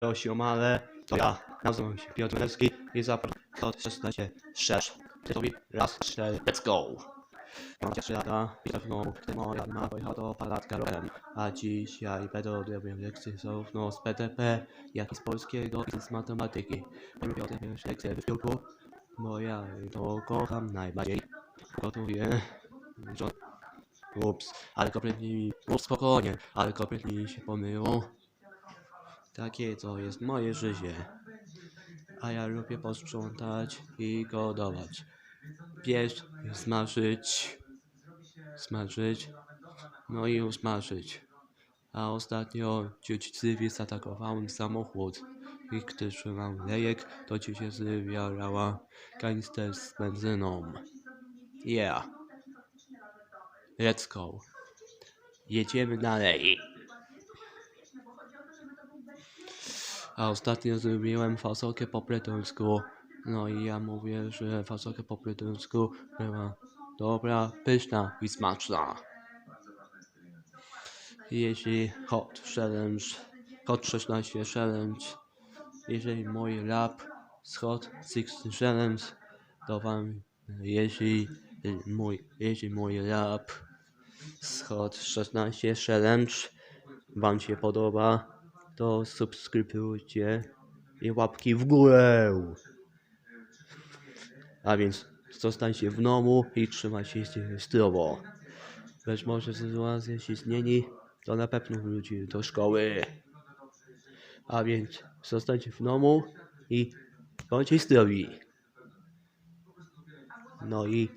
Osiomale, to ja, nazywam się Piotr Lewski i zapraszam od 16 6. Tytułowi raz, cztery, let's go! Mam 3 lata i pewną, gdy moja ma pojechała do palatka rowerem, a dzisiaj będę odrobił lekcje zarówno z PTP, jak i z polskiego i z matematyki. Lubię odrobić lekcje w piórku, bo ja to kocham najbardziej. Gotuję, że Ups, ale kompletnie mi... Ups, spokojnie, ale kompletnie mi się pomyło. Takie to jest moje życie. A ja lubię posprzątać i gotować. Pieść, smażyć, smażyć, no i usmażyć. A ostatnio ciućcy zaatakowałem samochód. I gdy trzymał lejek, to ci się zwiarała kanister z benzyną. Yeah. Let's go. Jedziemy dalej. A ostatnio zrobiłem fasolkę po brytyjsku. No i ja mówię, że fasolka po brytyjsku była dobra, pyszna i smaczna. Jeśli Hot Challenge, Hot 16 Challenge, jeżeli mój rap z Hot 16 Challenge, to wam, jeśli mój, jeśli mój rap z Hot 16 Challenge wam się podoba, to subskrybujcie i łapki w górę. A więc zostańcie w domu i trzymajcie się zdrowo. Być może sytuacja się zmieni, to na pewno wróci do szkoły. A więc zostańcie w domu i bądźcie zdrowi. No i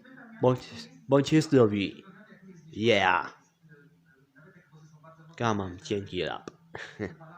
bądź, bądźcie zdrowi. Yeah. Come on, dzięki rap.